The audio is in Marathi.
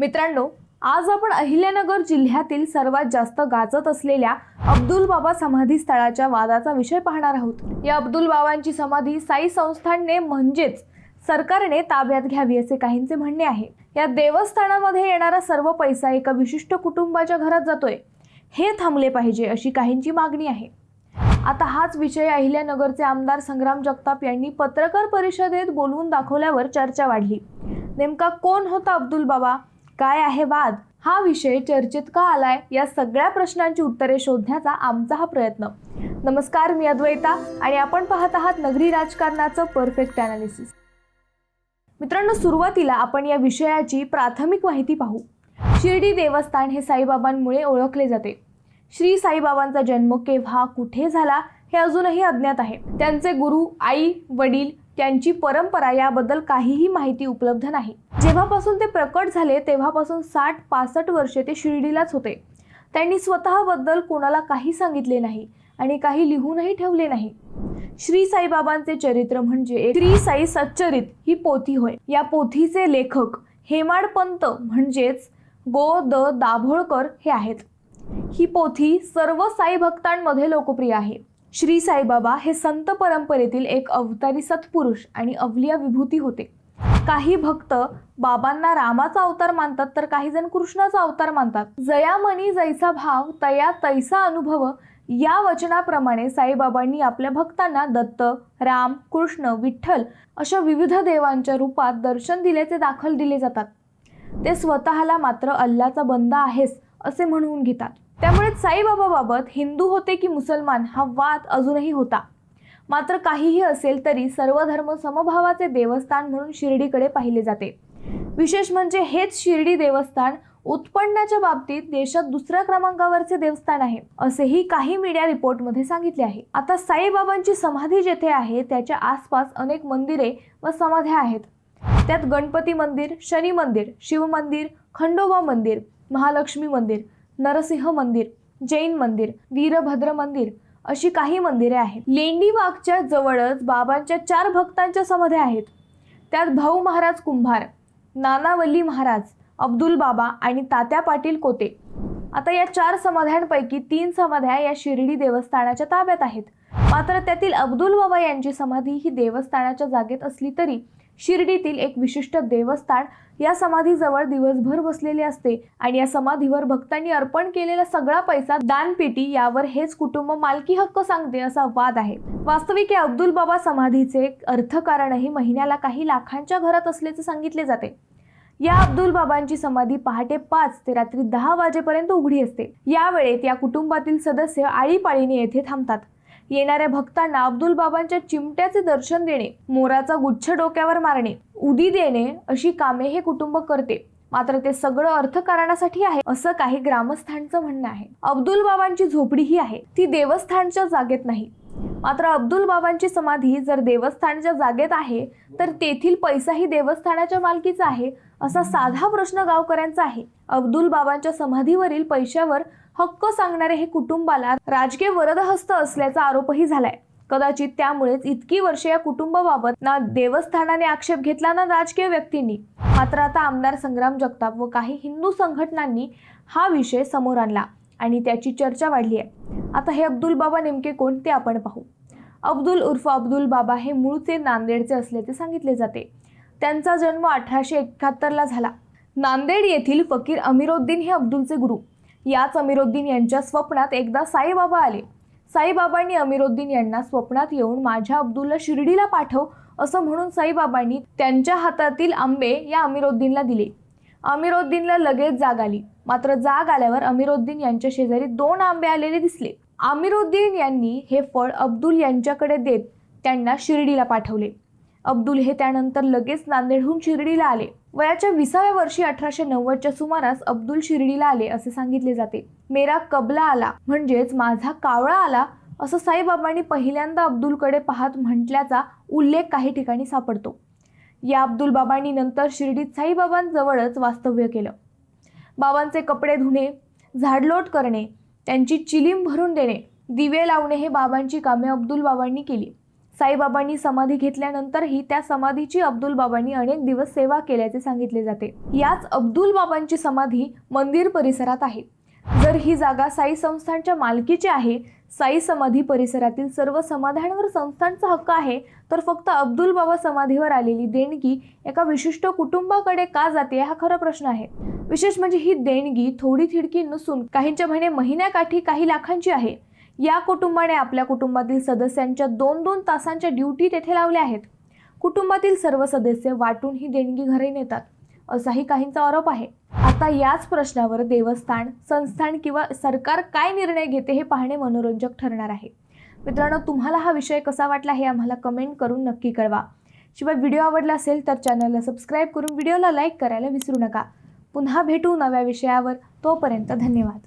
मित्रांनो आज आपण अहिल्यानगर जिल्ह्यातील सर्वात जास्त गाजत असलेल्या अब्दुल बाबा समाधी स्थळाच्या वादाचा विषय पाहणार आहोत. या अब्दुल बाबांची समाधी साई संस्थानने म्हणजेच सरकारने ताब्यात घ्यावी असे काहींचे म्हणणे आहे. या देवस्थानामध्ये येणारा सर्व पैसा एका विशिष्ट कुटुंबाच्या घरात जातोय. हे थांबले पाहिजे अशी काहींची मागणी आहे. आता हाच विषय अहिल्यानगरचे आमदार संग्राम जगताप यांनी पत्रकार परिषदेत बोलवून दाखवल्यावर चर्चा वाढली. नेमका कोण होता अब्दुल बाबा? काय आहे वाद? हा विषय चर्चेत का आलाय? या सगळ्या प्रश्नांची उत्तरे शोधण्याचा आमचा हा प्रयत्न. नमस्कार मी अद्वैता आणि आपण पाहत आहात नगरी राजकारणाचं परफेक्ट अनालिसिस मित्रांनो सुरुवातीला आपण या विषयाची प्राथमिक माहिती पाहू. शिर्डी देवस्थान हे साईबाबांमुळे ओळखले जाते. श्री साईबाबांचा जन्म केव्हा कुठे झाला हे अजूनही अज्ञात आहे. त्यांचे गुरु आई वडील त्यांची परंपरा याबद्दल काहीही माहिती उपलब्ध नाही. जेव्हापासून ते प्रकट झाले तेव्हापासून साठ पासष्ट वर्षे ते शिर्डीलाच होते. त्यांनी स्वतःबद्दल कोणाला काही सांगितले नाही आणि काही लिहूनही ठेवले नाही. श्री साईबाबांचे चरित्र म्हणजे श्री साई सच्चरित ही पोथी होय. या पोथीचे लेखक हेमाडपंत म्हणजेच गो द दाभोळकर हे आहेत. ही पोथी सर्व साई भक्तांमध्ये लोकप्रिय आहे. श्री साईबाबा हे संत परंपरेतील एक अवतारी सत्पुरुष आणि अवलिया विभूती होते. काही भक्त बाबांना रामाचा अवतार मानतात तर काही जण कृष्णाचा अवतार मानतात. जयामणी जैसा भाव तया तैसा अनुभव या वचनाप्रमाणे साईबाबांनी आपल्या भक्तांना दत्त राम कृष्ण विठ्ठल अशा विविध देवांच्या रूपात दर्शन दिल्याचे दाखल दिले जातात. ते स्वतःला मात्र अल्लाचा बंदा आहेस असे म्हणून घेतात. त्यामुळे साईबाबाबाबत हिंदू होते की मुसलमान हा वाद अजूनही होता. मात्र काहीही असेल तरी सर्व धर्म समभावाचे देवस्थान म्हणून शिर्डीकडे पाहिले जाते. विशेष म्हणजे हेच शिर्डी देवस्थान उत्पन्नाच्या बाबतीत देशात दुसऱ्या क्रमांकावरचे देवस्थान आहे असेही काही मीडिया रिपोर्टमध्ये सांगितले आहे. आता साईबाबांची समाधी जेथे आहे त्याच्या आसपास अनेक मंदिरे व समाध्या आहेत. त्यात गणपती मंदिर शनी मंदिर शिव मंदिर खंडोबा मंदिर महालक्ष्मी मंदिर नरसिंह मंदिर जैन मंदिर वीरभद्र मंदिर अशी काही मंदिरे आहेत. लेंडीबागच्या जवळच बाबांच्या चार भक्तांच्या समाध्या आहेत. त्यात भाऊ महाराज कुंभार नानावल्ली महाराज अब्दुल बाबा आणि तात्या पाटील कोते. आता या चार समाध्यांपैकी तीन समाध्या या शिर्डी देवस्थानाच्या ताब्यात आहेत. मात्र त्यातील अब्दुल बाबा यांची समाधी ही देवस्थानाच्या जागेत असली तरी शिर्डीतील एक विशिष्ट देवस्थान या समाधीजवळ दिवसभर बसलेले असते आणि या समाधीवर भक्तांनी अर्पण केलेला सगळा पैसा दानपेटी यावर हेच कुटुंब मालकी हक्क सांगते असा वाद आहे. वास्तविक या अब्दुल बाबा समाधीचे अर्थकारणही महिन्याला काही लाखांच्या घरात असल्याचे सांगितले जाते. या अब्दुल बाबांची समाधी पहाटे पाच ते रात्री दहा वाजेपर्यंत उघडी असते. या वेळेत या कुटुंबातील सदस्य आळीपाळीने येथे थांबतात. येणाऱ्या भक्तांना अब्दुल बाबांच्या चिमट्याचे दर्शन देणे मोराचा गुच्छ डोक्यावर मारणे उदी देणे अशी कामे हे कुटुंब करते. मात्र ते सगळं अर्थकारणासाठी आहे असं काही ग्रामस्थांचं म्हणणं आहे. अब्दुल बाबांची झोपडी ही आहे ती देवस्थानच्या जागेत नाही. मात्र अब्दुल बाबांची समाधी जर देवस्थानच्या जागेत आहे तर तेथील पैसाही देवस्थानाच्या मालकीचा आहे असा साधा प्रश्न गावकऱ्यांचा आहे. अब्दुल बाबांच्या समाधीवरील पैशावर हक्क सांगणारे हे कुटुंबाला राजकीय वरदहस्त असल्याचा आरोपही झालाय. कदाचित त्यामुळेच इतकी वर्षे या कुटुंबाबाबत ना देवस्थानाने आक्षेप घेतला ना राजकीय व्यक्तींनी. मात्र आता आमदार संग्राम जगताप व काही हिंदू संघटनांनी हा विषय समोर आणला आणि त्याची चर्चा वाढली आहे. आता हे अब्दुल बाबा नेमके कोण ते आपण पाहू. अब्दुल उर्फ अब्दुल बाबा हे मूळचे नांदेडचे असल्याचे सांगितले जाते. त्यांचा जन्म अठराशे एकाहत्तरला झाला. नांदेड येथील फकीर अमीरुद्दीन हे अब्दुलचे गुरु. याच अमिरुद्दीन यांच्या स्वप्नात एकदा साईबाबा आले. साईबाबांनी अमिरुद्दीन यांना स्वप्नात येऊन माझ्या अब्दुलला शिर्डीला पाठव असं म्हणून साईबाबांनी त्यांच्या हातातील आंबे या अमिरुद्दीनला दिले. अमिरुद्दीनला लगेच जाग आली. मात्र जाग आल्यावर अमिरुद्दीन यांच्या शेजारी दोन आंबे आलेले दिसले. अमिरुद्दीन यांनी हे फळ अब्दुल यांच्याकडे देत त्यांना शिर्डीला पाठवले. अब्दुल हे त्यानंतर लगेच नांदेडहून शिर्डीला आले. वयाच्या विसाव्या वर्षी अठराशे नव्वदच्या सुमारास अब्दुल शिर्डीला आले असे सांगितले जाते. मेरा कबला आला म्हणजेच माझा कावळा आला असं साईबाबांनी पहिल्यांदा अब्दुलकडे पाहत म्हटल्याचा उल्लेख काही ठिकाणी सापडतो. या अब्दुल बाबांनी नंतर शिर्डीत साईबाबांजवळच वास्तव्य केलं. बाबांचे कपडे धुणे झाडलोट करणे त्यांची चिलीम भरून देणे दिवे लावणे हे बाबांची कामे अब्दुल बाबांनी केली. साईबाबांनी समाधी घेतल्यानंतरही त्या समाधीची अब्दुल बाबांनी अनेक दिवस सेवा केल्याचे सांगितले जाते. याच अब्दुल बाबांची समाधी मंदिर परिसरात आहे. जर ही जागा साई संस्थानच्या मालकीची आहे साई समाधी परिसरातील सर्व समाध्यांवर संस्थांचा हक्क आहे तर फक्त अब्दुल बाबा समाधीवर आलेली देणगी एका विशिष्ट कुटुंबाकडे का जाते हा खरा प्रश्न आहे. विशेष म्हणजे ही देणगी थोडी थिडकी नसून काहींच्या म्हणे महिन्याकाठी काही लाखांची आहे. या कुटुंबाने आपल्या कुटुंबातील सदस्यांच्या दोन दोन तासांच्या ड्युटी तेथे लावल्या आहेत. कुटुंबातील सर्व सदस्य वाटून ही देणगी घरी नेतात असाही काहींचा आरोप आहे. आता याच प्रश्नावर देवस्थान संस्थान किंवा सरकार काय निर्णय घेते हे पाहणे मनोरंजक ठरणार आहे. मित्रांनो तुम्हाला हा विषय कसा वाटला हे आम्हाला कमेंट करून नक्की कळवा. शिवाय व्हिडिओ आवडला असेल तर चॅनलला सबस्क्राईब करून व्हिडिओला लाईक करायला विसरू नका. पुन्हा भेटू नव्या विषयावर. तोपर्यंत धन्यवाद.